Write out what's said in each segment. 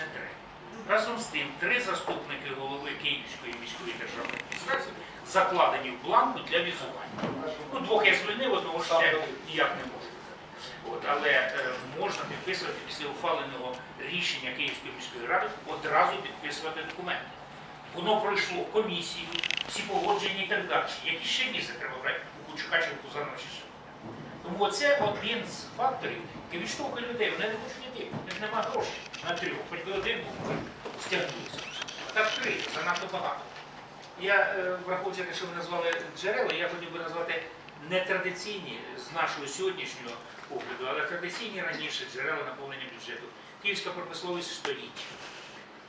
не треба. Разом з тим, три заступники голови Київської міської державної адміністрації закладені в бланку для візування. Ну, двох я звільнив, одного ще ніяк не можу. От, але е, можна підписувати після ухваленого рішення Київської міської ради одразу підписувати документи. Воно пройшло комісію, всі погодження і так далі. Які ще візи треба брати у Кучука чи у ще? Тому оце один з факторів, який відштовхує людей. Вони не хочуть йти, в них немає грошей на трьох. Хоч би один стягнувся. Так три, занадто багато. Я, е, враховуючи те, що ви назвали джерела, я хотів би назвати нетрадиційні з нашого сьогоднішнього погляду, але традиційні раніше джерела наповнення бюджету. Київська промисловість стоїть.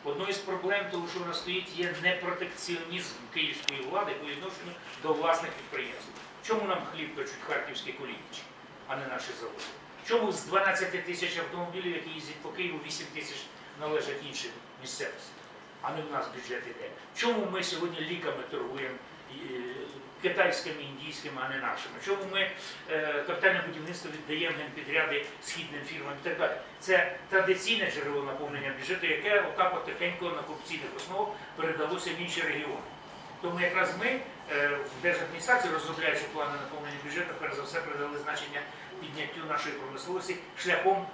Одною з проблем того, що вона стоїть, є непротекціонізм київської влади по відношенню до власних підприємств. Чому нам хліб точуть харківські колінічі, а не наші заводи? Чому з 12 тисяч автомобілів, які їздять по Києву, 8 тисяч належать іншим місцевостям, а не в нас бюджет іде? Чому ми сьогодні ліками торгуємо е, китайськими, індійськими, а не нашими? Чому ми е, капітальне будівництво віддаємо підряди східним фірмам і так далі? Це традиційне джерело наповнення бюджету, яке отак от тихенько на корупційних основах передалося в інші регіони. Тому якраз ми е, в держадміністрації, розробляючи плани наповнення бюджету, перш за все придали значення підняттю нашої промисловості шляхом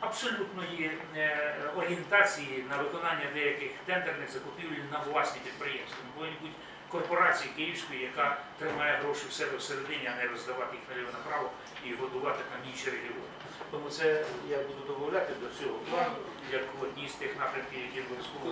абсолютної е, орієнтації на виконання деяких тендерних закупівель на власні підприємства. Ми повинні бути корпорації київської, яка тримає гроші в себе всередині, а не роздавати їх наліво направо і годувати там інші регіони. Тому це я буду додавати до цього плану як одній з тих напрямків, які обов'язково.